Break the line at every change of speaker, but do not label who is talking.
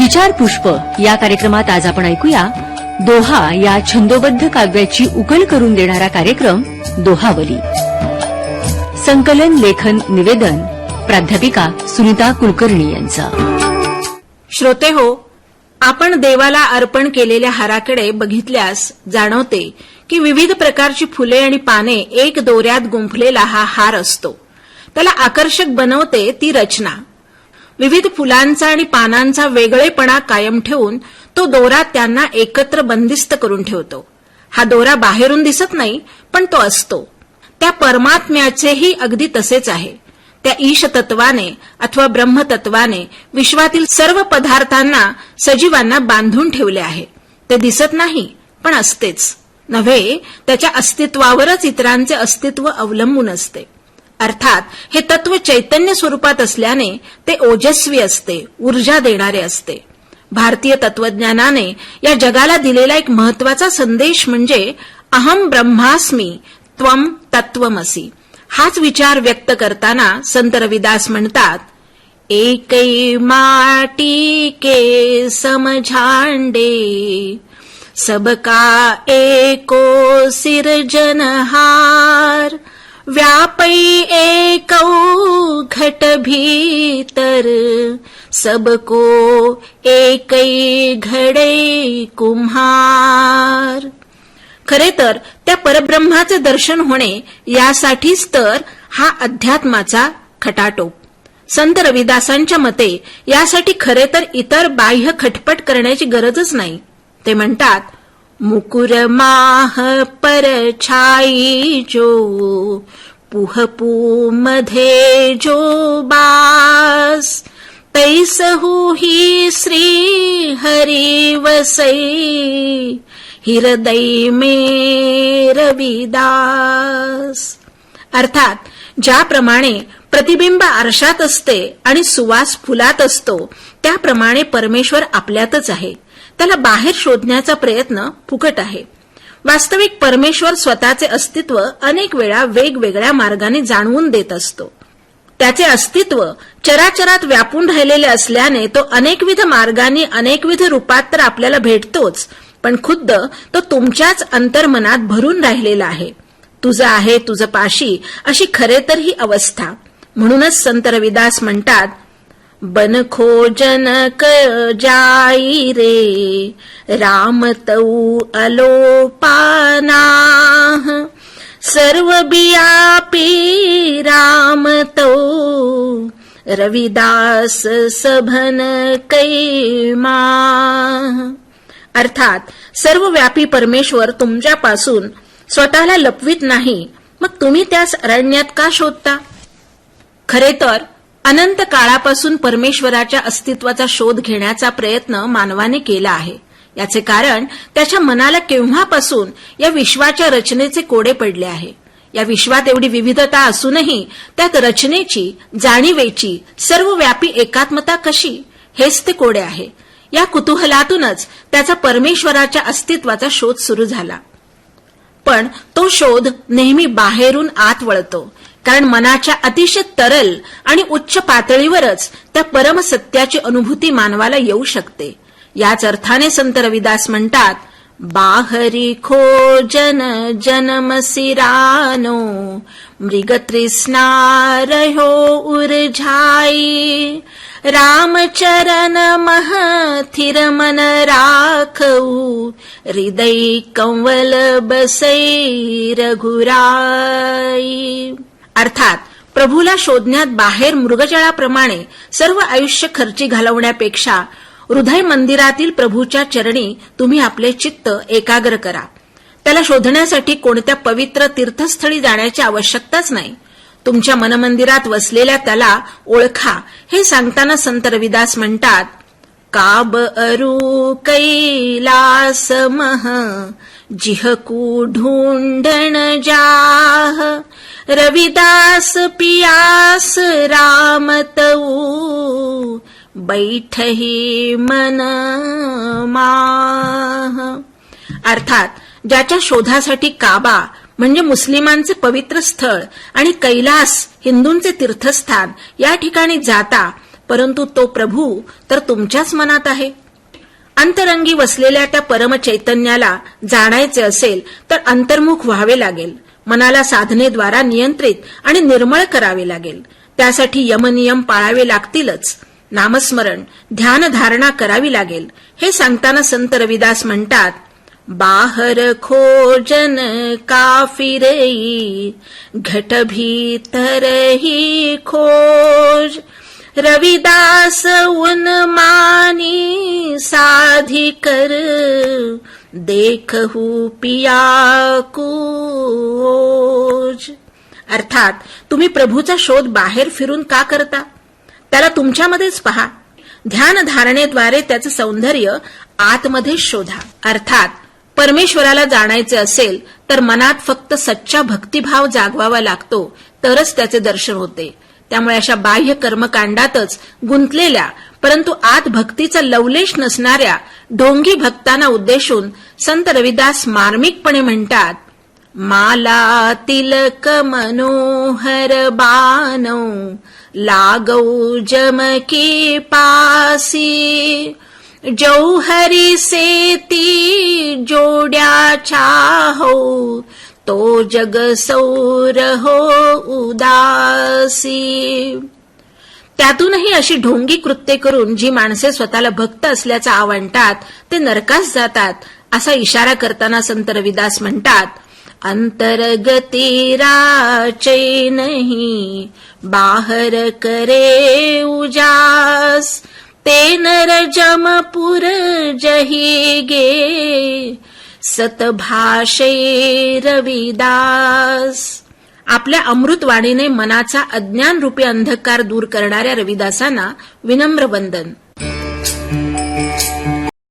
विचार पुष्प या कार्यक्रमात आज आपण ऐकूया दोहा या छंदोबद्ध काव्याची उकल करून देणारा कार्यक्रम दोहावली. संकलन लेखन निवेदन प्राध्यापिका सुनीता कुलकर्णी यांचं.
श्रोते हो आपण देवाला अर्पण केलेल्या हाराकडे बघितल्यास जाणवते की विविध प्रकारची फुले आणि पाने एक दोऱ्यात गुंफलेला हा हार असतो. त्याला आकर्षक बनवते ती रचना. विविध फुलांचा आणि पानांचा वेगळेपणा कायम ठेवून तो दोरा त्यांना एकत्र बंदिस्त करून ठेवतो. हा दोरा बाहेरून दिसत नाही पण तो असतो. त्या परमात्म्याचेही अगदी तसेच आहे. त्या ईश तत्वाने अथवा ब्रह्मतत्वाने विश्वातील सर्व पदार्थांना सजीवांना बांधून ठेवले आहे. ते दिसत नाही पण असतेच. नव्हे त्याच्या अस्तित्वावरच इतरांचे अस्तित्व अवलंबून असते. अर्थात हे तत्व चैतन्य स्वरूपात असल्याने ते ओजस्वी असते ऊर्जा देणारे असते. भारतीय तत्वज्ञानाने या जगाला दिलेला एक महत्त्वाचा संदेश म्हणजे अहम ब्रह्मास्मी त्वम तत्वमसी हाच विचार व्यक्त करताना संत रविदास म्हणतात एकै माटी के समझांडे सबका एको सिरजनहार व्यापै एकौ घट भीतर सबको एकै घडे कुम्हार. खरे तर त्या परब्रह्माचे दर्शन होणे यासाठीच तर हा अध्यात्माचा खटाटोप. संत रविदासांच्या मते यासाठी खरे तर इतर बाह्य खटपट करण्याची गरजच नाही. ते म्हणतात मुकुर माह जो पुहपू मध्ये जो बास ही श्री हरी वसई हृदय रविदास। अर्थात ज्याप्रमाणे प्रतिबिंब आरशात असते आणि सुवास फुलात असतो त्याप्रमाणे परमेश्वर आपल्यातच आहे. त्याला बाहेर शोधण्याचा प्रयत्न फुकट आहे. वास्तविक परमेश्वर स्वतःचे अस्तित्व अनेक वेळा वेगवेगळ्या मार्गाने जाणवून देत असतो. त्याचे अस्तित्व चराचरात व्यापून राहिलेले असल्याने तो अनेकविध मार्गांनी अनेकविध रूपात तर आपल्याला भेटतोच पण खुद्द तो तुमच्याच अंतर्मनात भरून राहिलेला आहे. तुझं आहे तुझं पाशी अशी खरे तर ही अवस्था. म्हणूनच संत रविदास म्हणतात बन खोजन जाई रे। राम तऊ अलोपाना सर्व बियापी राम तऊ। रविदास सभन कैमा अर्थात सर्व व्यापी परमेश्वर तुमच्यापासून स्वतःला लपवित नाही. मग तुम्ही त्यास अरण्यात का शोधता? खरे तर अनंत काळापासून परमेश्वराच्या अस्तित्वाचा शोध घेण्याचा प्रयत्न मानवाने केला आहे. याचे कारण त्याच्या मनाला केव्हापासून या विश्वाच्या रचनेचे कोडे पडले आहे. या विश्वात एवढी विविधता असूनही त्यात रचनेची जाणीवेची सर्वव्यापी एकात्मता कशी हेच ते कोडे आहे. या कुतूहलातूनच त्याचा परमेश्वराच्या अस्तित्वाचा शोध सुरू झाला. पण तो शोध नेहमी बाहेरून आत वळतो. कारण मनाच्या अतिशय तरल आणि उच्च पातळीवरच त्या परमसत्याची अनुभूती मानवाला येऊ शकते. याच अर्थाने संत रविदास म्हणतात बाहरी खोजन जन्म सिरानो मृग तृष्णारहो उर्झाई रामचरण महथिर मन राखऊ हृदय कंवल बसई रघुराई। अर्थात प्रभूला शोधण्यात बाहेर मृगजळाप्रमाणे सर्व आयुष्य खर्ची घालवण्यापेक्षा हृदय मंदिरातील प्रभूच्या चरणी तुम्ही आपले चित्त एकाग्र करा. त्याला शोधण्यासाठी कोणत्या पवित्र तीर्थस्थळी जाण्याची आवश्यकताच नाही. तुमच्या मनमंदिरात वसलेल्या त्याला ओळखा हे सांगताना संत रविदास म्हणतात काब अरू कैलास मह जिहकू ढूंढण जाह रविदास पियास राम तऊ बैठही मन माह. अर्थात ज्याच्या शोधासाठी काबा म्हणजे मुस्लिमांचे पवित्र स्थळ आणि कैलास हिंदूंचे तीर्थस्थान या ठिकाणी जाता परंतु तो प्रभू तर तुमच्याच मनात आहे. अंतरंगी वसलेल्या त्या परमचैतन्याला जाणायचे असेल तर अंतर्मुख व्हावे लागेल. मनाला साधनेद्वारा नियंत्रित आणि निर्मळ करावे लागेल. त्यासाठी यमनियम पाळावे लागतीलच. नामस्मरण ध्यानधारणा करावी लागेल. हे सांगताना संत रविदास म्हणतात बाहर खोजन काफिरई घट भीतर ही खोज. रविदास उन मानी साधी कर देखहू पिया कूज अर्थात तुम्ही प्रभूचा शोध बाहेर फिरून का करता? त्याला तुमच्यामध्येच पहा. ध्यान धारणेद्वारे त्याचं सौंदर्य आतमध्ये शोधा. अर्थात परमेश्वराला जाणायचे असेल तर मनात फक्त सच्चा भक्तिभाव जागवावा लागतो तरच त्याचे दर्शन होते. त्यामुळे अशा बाह्य कर्मकांडातच गुंतलेल्या परंतु आत भक्तीचा लवलेश नसणाऱ्या ढोंगी भक्तांना उद्देशून संत रविदास मार्मिकपणे म्हणतात माला तिलक मनोहर बानो लागौ जमकी पासी जौहरी सेती जोड्या चाहो तो जग सौरहो उदासी. त्यातूनही अशी ढोंगी कृत्ये करून जी माणसे स्वतःला भक्त असल्याचं आवणतात ते नरकास जातात असा इशारा करताना संत रविदास म्हणतात अंतर्गती राचे बाहर करे उजास ते नर जमपुर जही गे सतभाषे रविदास. आपल्या अमृतवाणीने मनाचा अज्ञान रूपी अंधकार दूर करणाऱ्या रविदासांना विनम्र वंदन.